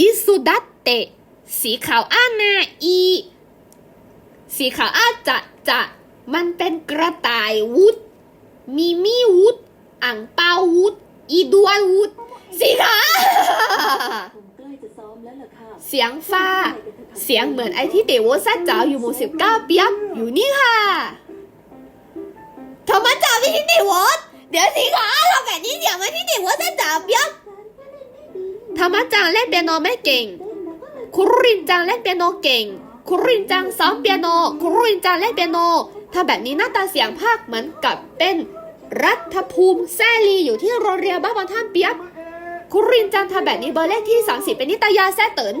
อิสุดัตเตะสีขาวอานาอีสีขาวอาจะจะมันเป็นกระต่ายวุฒมีมีวุฒอ่างเปาวุฒอีดวนวุฒสีขาวเสียงฟ้า เสียงเหมือนไอที่เต๋อวซัดจ๋าอยู่หมู่สิบเก้าเปียกอยู่นี่ค่ะทำไมจ๋าไม่ที่เต๋อวดเดี๋ยวสิคะทำแบบนี้เดี๋ยวมาที่เต๋อวซัดจ๋าเปียก ธรรมะจังเล่นเปียโนไม่เก่ง คุรินจังเล่นเปียโนเก่ง คุรินจังซ้อมเปียโน คุรินจังเล่นเปียโนถ้าแบบนี้หน้าตาเสียงภาคเหมือนกับเป็นรัฐภูมิแซลีอยู่ที่โรงเรียนบ้านบางท่ามเปียกคุรินจังทำแบบนี้เบอร์เลขที่ 30 เป็นนิตยาแซ่เติน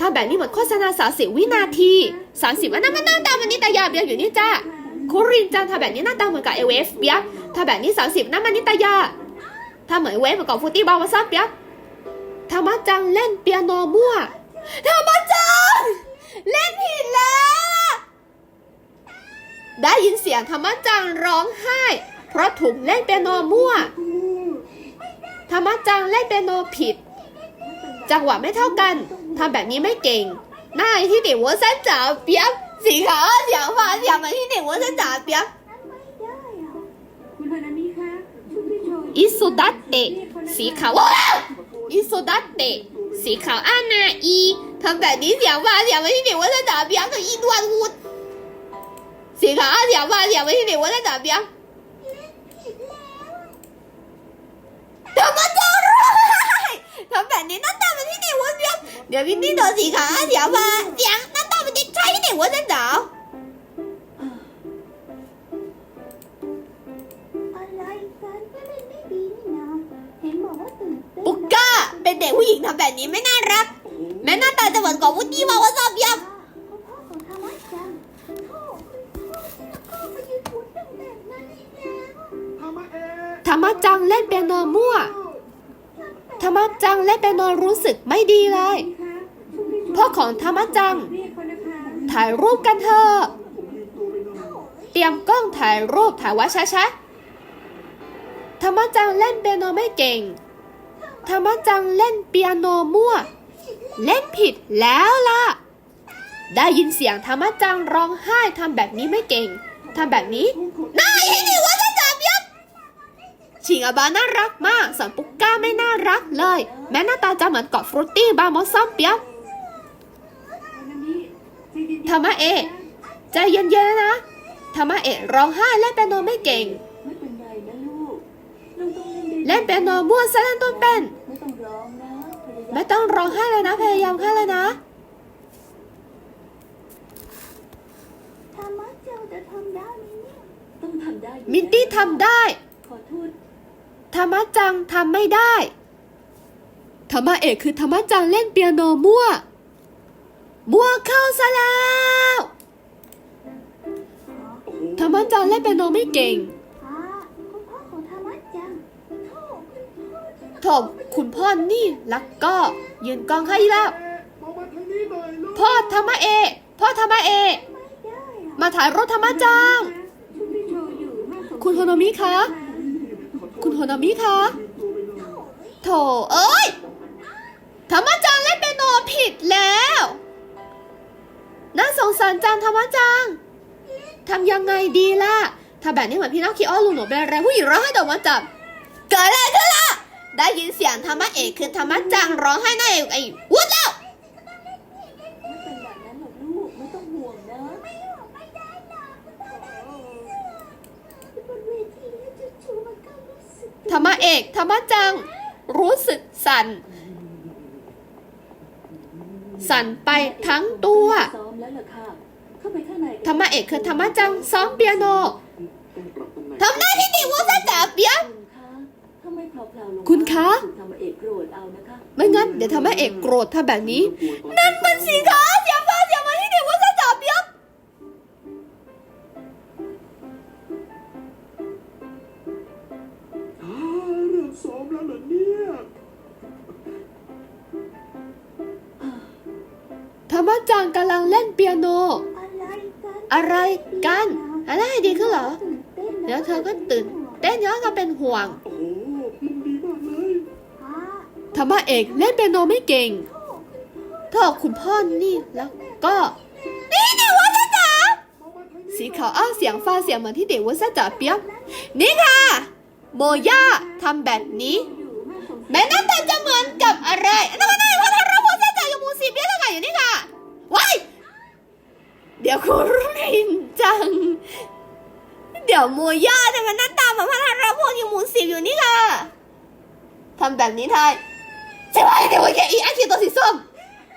ทำแบบนี้เหมือนโฆษณา30วินาที30อันนั้นมันหน้าตามันนิตยาเบียอยู่นี่จ้าคุรินจังทำแบบนี้หน้าตาเหมือนกับเอเวฟเปียกทำแบบนี้30นั่นมันนิตยาถ้าเหมือนเวฟเหมือนกับฟูตี้บาวาซับเปียก ธรรมจังเล่นเปียโนมั่วธรรมจัง เล่นผิดแล้ว ได้ยินเสียงธรรมจังร้องไห้ เพราะถูกเล่นเปียโนมั่วธรรมจังเล่นเปียโนผิด จังหวะไม่เท่ากันทำแบบนี้ไม่เก่งหน้าที่เด็กวัวสั้นจ๋าเปียกสีขาวเสียงฟ้าเสียงมือนที่เด็กวัวสั้นจ๋าเปียกคุณฮานามิคะช่วยพี่โชว์อิสุดัตเตะสีขาว ว้าวอิสุดัตเตะสีขาวอานาอีทำแบบนี้เสียงฟ้าเสียงเหมือนที่เด็กวัวสั้นจ๋าเปียกกับอีดวนวูดสีขาวเสียงฟ้าเสียงเหมือนที่เด็กวัวสั้นจ๋าเปียกทำมาจังเลยทำแบบนี้หน้าตาเป็นที่เด็กวัว เป็นเด็กผู้หญิงทำแบบนี้ไม่น่ารัก แม้หน้าตาจะเหมือนของวุฒิวาว่าซอบยับธรรมะจังเล่นเปียโนมั่วธรรมะจังเล่นเปียโนรู้สึกไม่ดีเลยพ่อของธรรมะจัง ถ่ายรูปกันเถอะเตรียมกล้องถ่ายรูปถ่ายไว้ช้าๆธรรมะจังเล่นเปียโนไม่เก่ง ธรรมะจังเล่นเปียโนมั่ว เล่นผิดแล้วล่ะ ได้ยินเสียงธรรมะจังร้องไห้ทำแบบนี้ไม่เก่งทำแบบนี้น่าเห็นดิว่าจะจับยับชิงอาบาน่ารักมากส่วนปุกก้าไม่น่ารักเลย แม้หน้าตาจะเหมือนกอดฟรุตตี้บาร์มอสซัมเปียกฮานามิใจเย็นๆธรรมะเอะใจเย็นๆนะธรรมะเอะร้องไห้เล่นเปียโนไม่เก่ง เล่นดีเล่นเปียโนมั่วซะเล่นต้นเป็น ไม่ต้องร้องนะพยายามไม่ต้องร้องไห้เลยนะ พยายามแค่เลยนะธรรมะจังจะทำได้ไหมเนี่ยต้องทำได้อยู่มินตี้ทำได้ขอโทษธรรมะจังทำไม่ได้ธรรมะเอกคือธรรมะจังเล่นเปียโนมั่ว มั่วเข้าซะแล้ว ธรรมะจังเล่นเปียโนไม่เก่ง โถมคุณพ่อนี่แล้วก็ยืนกองให้แล้ว พ่อธรรมะเอกพ่อธรรมะเอกไม่ได้อะมาถ่ายรูปธรรมะจังช่วยพี่โชว์อยู่น่าสงสารคุณโฮโนมิคะ คุณโฮนามิคะโถเอ้ยธรรมจังเล่นเปียโนผิดแล้ว น่าสงสารจังธรรมจังทำยังไงดีล่ะ ถ้าแบบนี้เหมือนพี่น้องคีอ้อลูหนูเป็นอะไรผู้หญิงร้องไห้โดดมาจับเกิดอะไรขึ้นล่ะ ได้ยินเสียงธรรมะเอกคือธรรมะจังร้องไห้หน้าเอกไอ้วุ้นแล้วไม่เป็นแบบนั้นหรอกลูกไม่ต้องห่วงนะไม่หรรม่เอบนเวทีแล้วจู่ๆมันก็รู้สึกธรรมะเอกธรรมจัง รู้สึกสั่น สั่นไปทั้งตัวซ้อมแล้วล่ะค่ะเข้าไปข้างในกันธรรมะเอกคือธรรมะจังซ้อมเปียโนทำหน้าที่ดีว่าซะจ๋าเปียก คุณคะถ้าไม่เพลาๆลงคุณคะถูกทำเอกโกรธเอานะคะ ไม่งั้นเดี๋ยวธรรมะเอกโกรธถ้าแบบนี้ นั่นมันสีขาเสียงฟ้าเสียงมาที่ดีว่าซะจ๋าเปียกอ่าเริ่มซ้อมแล้วเหรอเนี่ยธรรมจังกำลังเล่นเปียโน อะไรกันอะไรกันอะไรดีขึ้นเหรอตื่นเต้นนะเดี๋ยวเธอก็ตื่นเต้นย้อนก็เป็นห่วง โอ้โห ธรรมะเอกเล่นเปียโนไม่เก่งถ้าคุณพ่อนี่แล้วก็นี่เด็กวัวจ๋าสีขาวอ้าเสียงฟ้าเสียงเหมือนที่เด็กวัวจ๋าเปียบนี่ค่ะโมย่าทำแบบนี้แม่น้าตาจะเหมือนกับอะไรนั่นไรวะท่านรับวัวจ๋าอยู่มูสีเปียบแล้วค่ะอยู่นี่ค่ะว้ายเดี๋ยวคุณรินจัง เดี๋ยวโมย่าเนี่ยมันหน้าตาเหมือนพระธาตุพลอยู่มูสิบอยู่นี่ค่ะทำแบบนี้ไทย ใช่ไหมเดี๋ยวแกอีอาชีตัวสีส้ม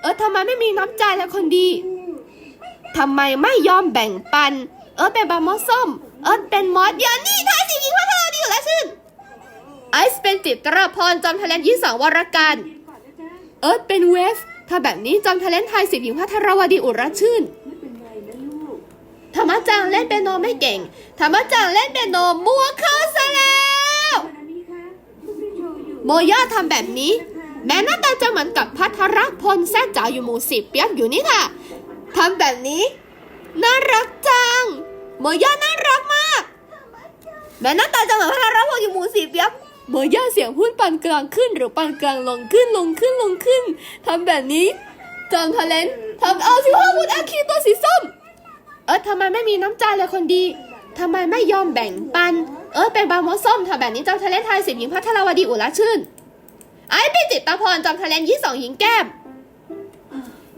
เออทำไมไม่มีน้ำใจและคนดีทำไมไม่ยอมแบ่งปัน เออเป็นบามอสส้ม เออเป็นมอสเดียวนี่ทายสิยิงพระธาตุดีอยู่แล้วชื่นไอซ์เป็นจิตรพรจอมทะเลนยี่สองวรการ เออเป็นเวฟ ถ้าแบบนี้จอมทะเลนไทยสิบหญิงพัทรวดีอุรชื่นไม่เป็นไรนะลูกธรรมจังเล่นเปียโนไม่เก่ง ธรรมจังเล่นเปียโนมัวเข้าซะแล้ว โมย่าทำแบบนี้ แม้หน้าตาจะเหมือนกับพัทรพลแซ่จ๋าอยู่หมู่สิบเปียกอยู่นี่ค่ะทำแบบนี้ น่ารักจังโมย่าน่ารักมาก แม้หน้าตาจะเหมือนพัทรพลอยู่หมู่สิบเปียกโมย่าเสียงพูดปานกลางขึ้น หรือปานกลางลงขึ้นลงขึ้นลงขึ้นทำแบบนี้จอมทะเลนทำเอาสิว่าพูดอาคีตัวสีส้ม เออทำไมไม่มีน้ำใจเลยคนดีทำไมไม่ยอมแบ่งปัน เออเป็นบางมอส้มทำแบบนี้จอมทะเลนไทยสิบหญิงพัทรวดีอุระชื่น ไอ้เป็นจิตตาพรจอมทะเลนยี่สองหญิงแก้ม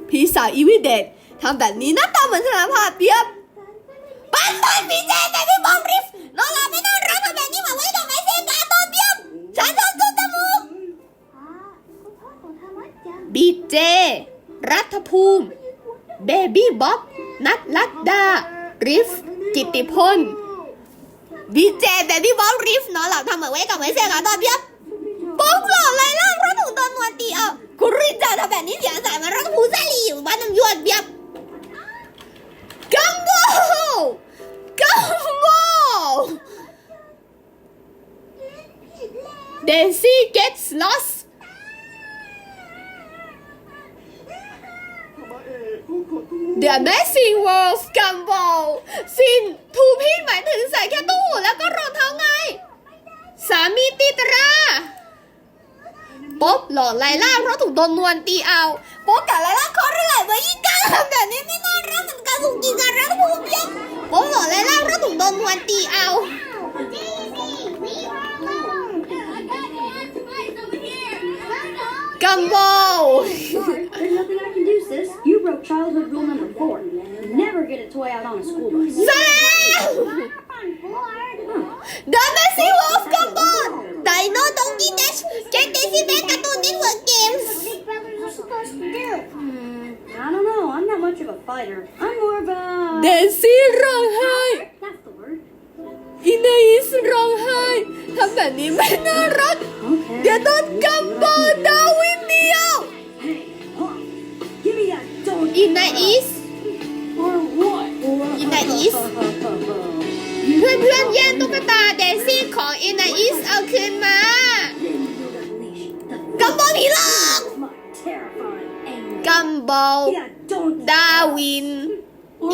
พี่สาวอีวิเดตทำแบบนี้หน้าตาเหมือนสนามภาพเปียบปันปันพี่เจแต่พี่บอมริฟน้องลาไม่น่ารักทำแบบนี้มาไว้กับไม้เซกาตอนเปียบฉันทำตัวจมูกอ่าคุณพ่อของธรรมะจังบีเจ รัฐภูมิ เบบี้บ๊อบนัทลัดดา ริฟกิตติพลบีเจเบบี้บ๊อบริฟน้องหลับทำเหมือนไว้กับไม้เซกาตอนเปียบป๊อกหล่ นนวลตีเอาคุณริจาทำแบบนี้เสียงสายมันรักผู้ซาลีอยู่บ้านน้ำยวดเบียบกัมโบกัมโบเดซี่ gets lost ทำไมเอกเขาขอโทษ The Amazing World of Gumball ซินทูพี่หมายถึงใส่แค่ตู้หูแล้วก็รองเท้าไง สามีตีตรา ป๊อบหลอกไลล่าเพราะถูกโดนนวลตีเอาป๊อบกับไลล่าเขาเรื่อยมายิงกันทำแบบนี้ไม่น่ารักเหมือนกันถูกยิงกันแล้วผมเพียงป๊อบหลอกไลล่าเพราะถูกโดนนวลตีเอากัมบอล There's nothing I can do, sis. You broke childhood rule number four. Never get a toy out on a school bus. แ I do this? ดาวิน Then you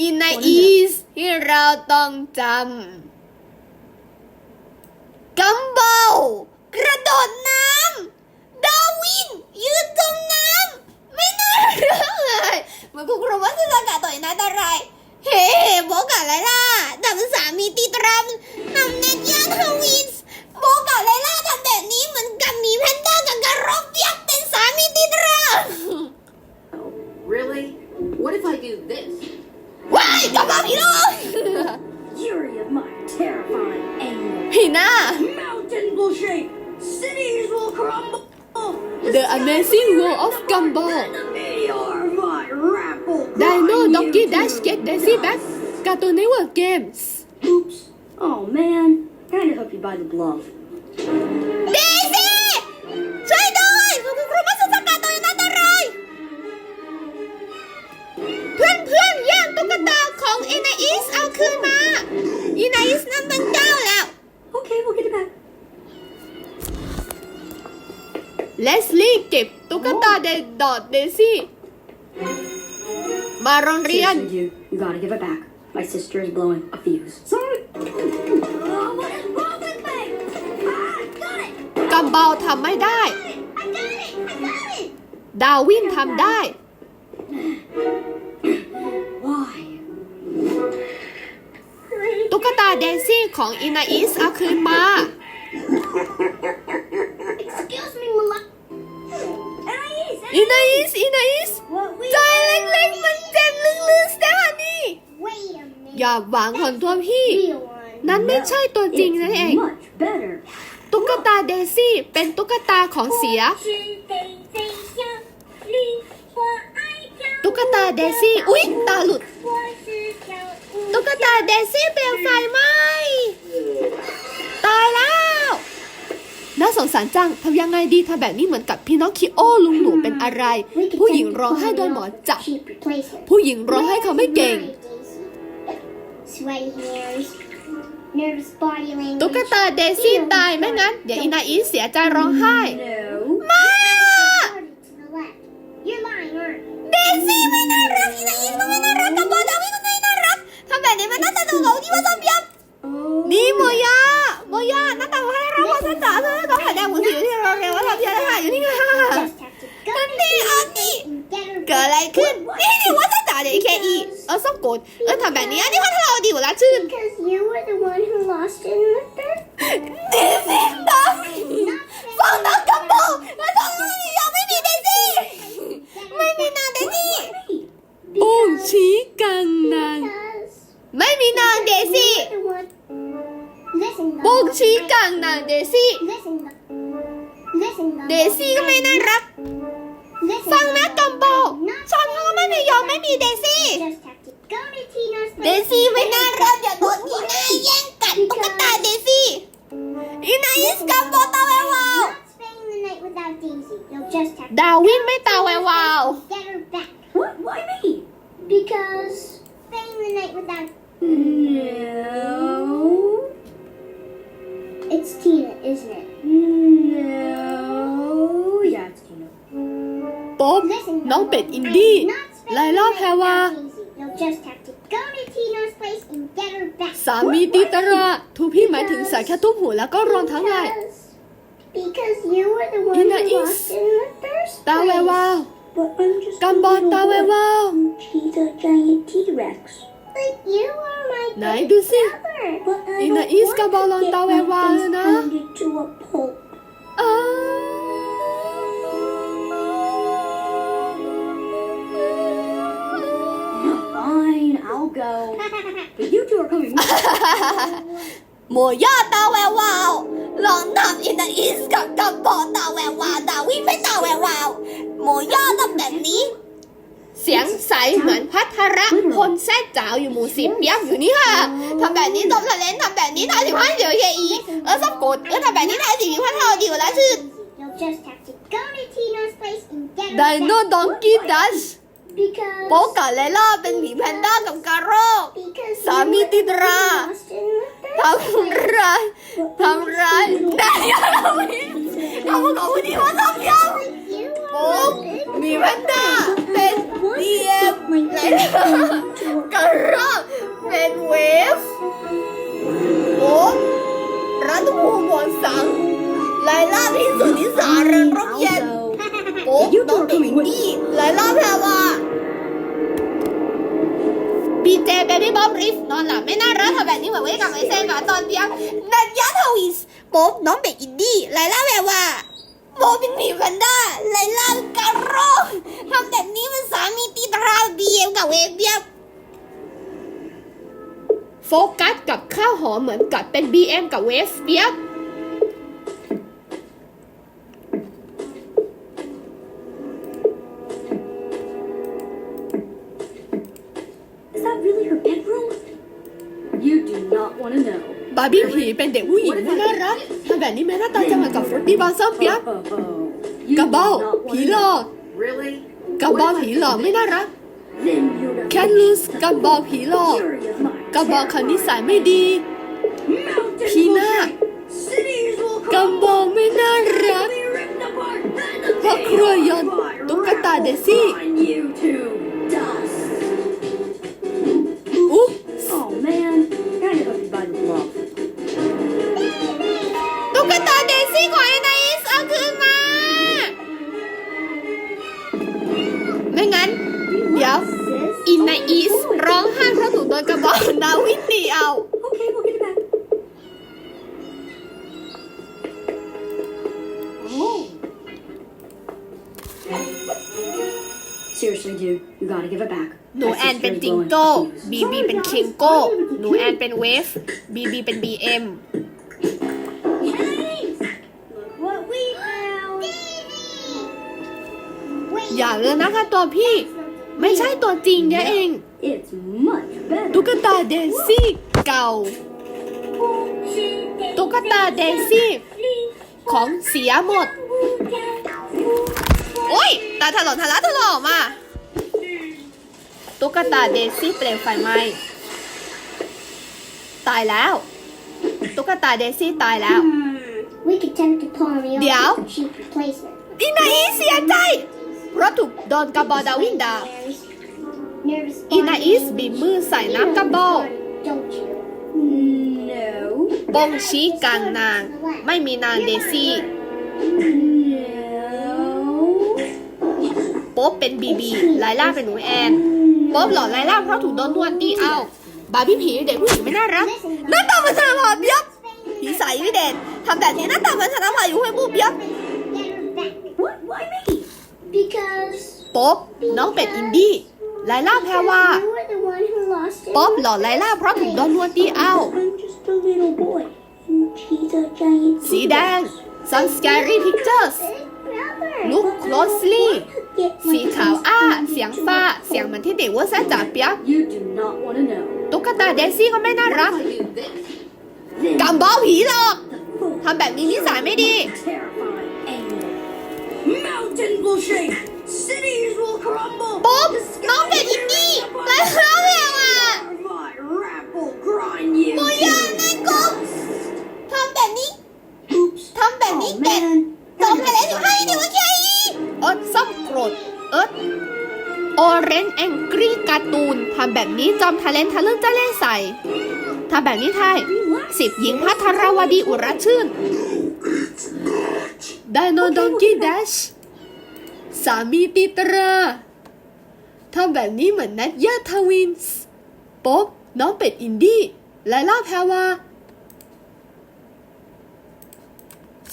อินเอสที่เราต้องจำกัมบอลกระโดดน้ำดาวิน ยืนจมน้ำ ไม่น่ารักเลยเหมือนคุณครูวัฒนากาต่อยนัดอะไร เฮ้บอกอะไลล่าทำสามีตีตรำทำเน็ตยานฮาวินส์บอกอะไลล่าทำแบบนี้เหมือน Kinda hope you buy the glove. เดซี่ช่วยด้วยคุณครูมาสุสกัดตัวนั้นอะไรเพื่อนเพื่อนๆแย่งตุ๊กตาของอินาอิสเอาคืนมาอินาอิสนั่นเป็นเจ้าแล้ว Okay, we'll get it back. เลสลี่เก็บตุ๊กตาเดดอดเดซี่มาโรงเรียน Seriously, dude, you gotta give it back. My sister is blowing a fuse. Sorry เบาทำไม่ได้ I got it! I got it! ดาวินทำได้ Why? ตุ๊กตาเดซี่ของอินาอิสเอาคืนมา Excuse me, Mala. Anais, อินาอิสอินาอิส what we ใจเล็กๆมันเจ็บลึกๆสเตฟานี Wait a minute. อย่าหวังของตัวพี่ Real one. นั้นไม่ใช่ตัวจริงนั่นเอง much better. ตุ๊กตาเดซี่เป็นตุ๊กตาของเสีย ตุ๊กตาเดซี่อุ๊ยตาหลุด ตุ๊กตาเดซี่เปลวไฟไหมตายแล้ว น่าสงสารจังทำยังไงดีทำแบบนี้เหมือนกับพี่น้องคิโอลุงหนูเป็นอะไร ผู้หญิงร้องไห้โดยหมอจับ ผู้หญิงร้องไห้เขาไม่เก่ง sweaty hands ตุ๊กตาเดซี่ตายไม่งั้น เดี๋ยวอินาอีเสียใจร้องไห้ No. ไม่อะ Started to the left. You're lying, aren't you? เดซี่ไม่น่ารักอินาอีก็ไม่น่ารักกับบอดาวิก็ไม่น่ารักทำแบบนี้มันน่าจะดูเขาที่ว่าซอมเปียมนี่โมยาโมยาหน้าตาให้เราว่าฉันจ๋าเธอต้องหาแดงหมุนสีที่เราเรียกว่าทำยังไงหาอยู่นี่ไง อันนี้อันนี้เกิดอะไรขึ้นนี่นี่ว่าจะตาเดี๋ยวเคอีเออส้มโกดเออทำแบบนี้อันนี้ว่าถ้าเราดีกว่าละชื่น have to ดาวินไม่ตาแวววาว get her back. What? Why me? Because spending the night without No. it's Tina, isn't it? No. Yeah, it's Tina. ป๊อบ Listen, น้อง Gumball. เป็ดอินดี้ I'm not spending ไลล่า the แพ night รวา without Daisy. You'll just have to go to Tino's place and get her back. สามีตีตราทูพี่หมายถึงสายแค่ตุ้มหูแล้วก็รวมทั้งไง Because, because you were the one Ina who is- lost in the first ตาแวว place. วาว But I'm just กัมบอลตาแวววาว He's a giant T-Rex. But you were my ไหน big ดูสิ brother. But I Ina don't is want Gabalon to get Tawe my Wao face na. pounded to a pulp. อ้าว Fine, I'll go. But you two are coming with me. โมย่าตาแวววาว ลองทำอินาอิสกับกัมโบตาแวววาวดาวินไม่ตาแวววาวโมย่าทำแบบนี้ เสียงใสเหมือนพัทระพลแซ่จ๋าวอยู่หมู่สิบเปียกอยู่นี่ค่ะทำแบบนี้ตบทะเลนทำแบบนี้ทายสิบห้าเดี๋ยวเฮียอีเออสักกดเออทำแบบนี้ทายสิบห้าเท่าเดียวแล้วชื่อ You'll just have to go to Tino's place and get her ไดโน back. ดองกี้ดัช Because โป๊กกับเลล่าเป็นหมีแพนด้ากับกระรอก because you Sami were the one who Tidra. lost in the first ทำร้ายทำร้ายได้ยังไม่เขาบอกว่าวันนี้ว่าทำยัง You โป๊ก were my big มีแพนด้าเป็นดีเอ็มเลล่ากระรอกเป็นเวฟโป๊กรัฐภูมิหมดสังไลล่าพิสุทธิสาเรินร่มเย็น I'll โป๊กน้องเด็กดีไลล่าแพรวา บีเจเบบี้บ๊อบริฟนอนหลับไม่น่ารักทำแบบนี้เหมือนไว้กับไอเซนกับตอนเพียงนันยาทวิสโป๊กน้องเด็กอินดี้ไลล่าแพรวาโป๊กเป็นหมีแพนด้าไลล่าเป็นกระรทำแบบนี้มันสามีตีตราบีเอ็มกับเวฟเบียโฟกัสกับข้าวหอมเหมือนกับเป็น BM กับเวฟเปียบาร์บี้ผีเป็นเด็กผู้หญิงไม่น่ารักทำแบบนี้ไม่น่าตาจะเหมือนกับฟรุตตี้บอลซัมเปียก You กระ do เบ้า not ผี wanna หลอก Really? กระเบ้าผีหลอกไม่น่ารัก Then you're the แคทลูสกระเบ้าผีหลอก fury of my กระเบ้าคนนิสัยไม่ดี mountains พี will น่า shake, cities will กระ crumble, เบ้าไม่น่ารัก be ripped apart, and the ครอบครัวยนต์ตุ๊กตาเดซี่ อินในอีสร้องไห้เพราะถูกโดนกระบอกนาวินตีเอา Okay, we'll get it back. Oh. Seriously, dude, you gotta give it back. หนูแอนเป็นจิงโก้บีบีเป็นคิงโก้หนูแอนเป็นเวฟบีบีเป็นบีเอ็ม What we found? อย่าเลยนะคะตัวพี่ ไม่ใช่ตัวจริงเนี่ยเอง It's much better. ตุ๊กตาเดซี่เก่า ตุ๊กตาเดซี่ของเสียหมด โอ้ย ตาถลนทะละถลอมา ตุ๊กตาเดซี่เปลวไฟไหม้ตายแล้ว ตุ๊กตาเดซี่ตายแล้ว We could attempt to pawn the Yeah. off with a cheap replacement. อีนาอีเสียใจเพราะ ถูกโดนกระบอดาวินดาอีนาอีสบีบมือใส่น้ำกระบอกบงชี้กลางนาง ไม่มีนางเดซี่โป๊บเป็นบีบีไลล่าเป็นหนูแอนโป๊บหลอไลล่าเพราะถูกโดนนวดตีเอา บาร์บี้ผีเด็กผู้หญิงไม่น่ารักหน้าตามันสารพัดยับผีใสไม่เด่นทำแบบนี้หน้าตามันสารพัดอยู่ให้บุบยับ ป๊อบน้องเป็ดอินดี้ไลล่าแพรว่าป๊อบหล่อไลล่าเพราะถูกดอนลวนตีเอา I'm just a นสีแดง some scary pictures ลูก closely สีขาวอ้า เสียงฟ้า เสียงเหมือนที่เด็กว่าแซ่จ๋าเปียกตุ๊กตาเดซี่ก็ไม่น่ารัก Then กำบ้าผีหรอก ทำแบบนี้นิสัยไม่ดี will shake. Cities will crumble. ปุ๊บน้องเป็ดอินดี้และข้าวแมวอะ My rap will grind you. ตัวอย่างในกลุ่มทำแบบนี้ Oops. ทำแบบนี้ Oh เป็ด man. ส่งทะเลถึงให้ดิวะแค่อีเอิร์ธซ้ำโกรธเอิร์ธออเรนแองกี้การ์ตูนทำแบบนี้จอมทะเลนทะลึ่งจะเล่ใส่ทำแบบนี้ไทยสิบหญิงพัทรวดีอุระชื่นไดโนดองกี้แดช สามีตีตราทำแบบนี้เหมือนนัดยาทวินส์ป๊อบน้องเป็ดอินดี้ไลล่าแพรวา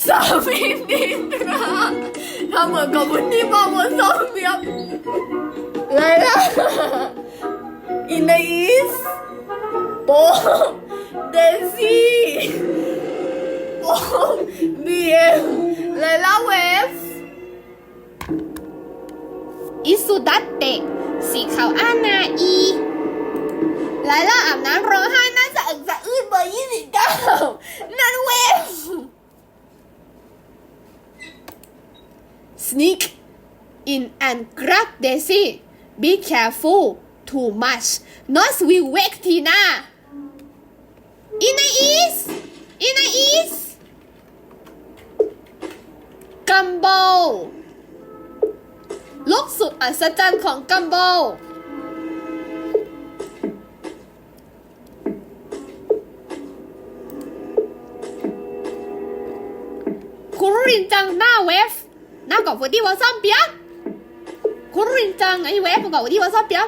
สามีนินทราทำเหมือนกับวันนี้บอกว่าสองเดียวเลยล่ะอินอีสโปเดซี่โปบีเอ็มเลล่าเวฟ อิสุดัตเตะสีขาวอานาอีไลล่าอาบน้ำร้องไห้น่าจะอึกจะอื้นเบอร์ยี่สิบเก้านั่นเวฟ sneak in and grab Daisy. Be careful. Too much. Not will wake Tina. In the east. In the east. Gumball โลกสุดอัศจรรย์ของกัมโบ คุรินจังหน้าเวฟหน้ากับฟูดี้ว่าซ้อมเปียกคุรินจังไอ้เวฟกับฟูดี้ว่าซ้อมเปียก